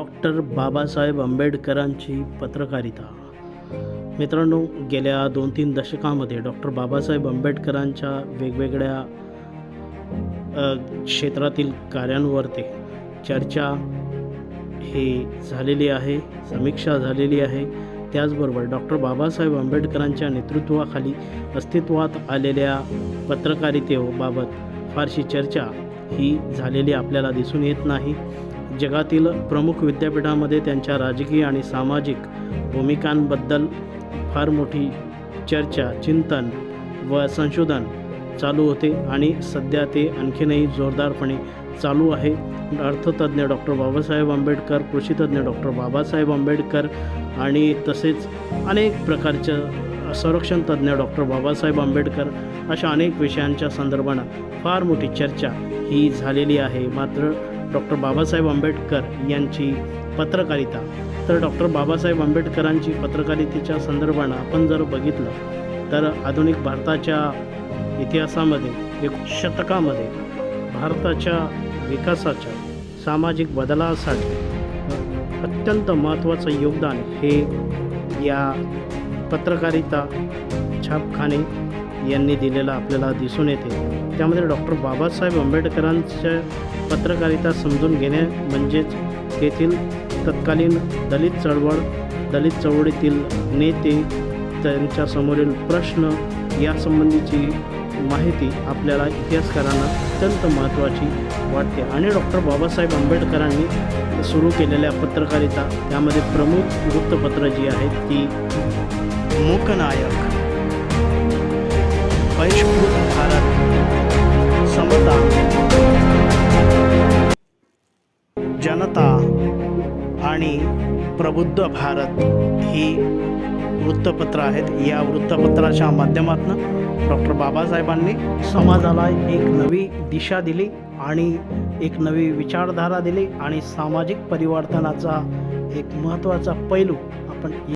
Doctor Babasaheb आंबेडकरांची पत्रकारिता. मित्रांनो गेल्या दोन तीन दशकामध्ये डॉक्टर बाबासाहेब आंबेडकरांच्या वेगवेगळ्या क्षेत्रातील कार्यांवरती चर्चा हे झालेली आहे समीक्षा झालेली आहे. त्याचबरोबर डॉक्टर बाबासाहेब आंबेडकरांच्या नेतृत्वाखाली अस्तित्वात आलेल्या पत्रकारितेबाबत फारशी चर्चा ही झालेली आपल्याला दिसून येत नाही. जगातील प्रमुख विद्यापीठामध्ये त्यांच्या राजकीय आणि सामाजिक भूमिकांबद्दल फार मोठी चर्चा चिंतन व संशोधन चालू होते आणि सध्या ते आणखीनही जोरदारपणे चालू आहे. अर्थतज्ज्ञ डॉक्टर बाबासाहेब आंबेडकर कृषीतज्ज्ञ डॉक्टर बाबासाहेब आंबेडकर आणि तसेच अनेक प्रकारच्या संरक्षण तज्ज्ञ डॉक्टर बाबासाहेब आंबेडकर अशा अनेक विषयांच्या संदर्भानं फार मोठी चर्चा ही झालेली आहे. मात्र डॉक्टर बाबासाहेब आंबेडकर यांची पत्रकारिता. तर डॉक्टर बाबासाहेब आंबेडकरांची पत्रकारितेच्या संदर्भानं आपण जर बघितलं तर आधुनिक भारताच्या इतिहासामध्ये एक शतकामध्ये भारताच्या विकासाच्या सामाजिक बदलासाठी अत्यंत महत्त्वाचं योगदान हे या पत्रकारिता छापखाने यांनी दिलेला आपल्याला दिसून येते. त्यामध्ये डॉक्टर बाबासाहेब आंबेडकरांच्या पत्रकारिता समजून घेणे म्हणजेच तेथील तत्कालीन दलित चळवळ दलित चळवळीतील नेते त्यांच्यासमोरील प्रश्न यासंबंधीची माहिती आपल्याला इतिहासकारांना अत्यंत महत्त्वाची वाटते. आणि डॉक्टर बाबासाहेब आंबेडकरांनी सुरू केलेल्या पत्रकारिता त्यामध्ये प्रमुख वृत्तपत्र जी आहेत ती मूकनायक. बहिष्कृत भारत समता जनता आणि प्रबुद्ध भारत ही वृत्तपत्र आहेत. या वृत्तपत्राच्या माध्यमातून डॉक्टर बाबासाहेबांनी समाजाला एक नवी दिशा दिली आणि एक नवी विचारधारा दिली आणि सामाजिक परिवर्तनाचा एक महत्त्वाचा पैलू आपण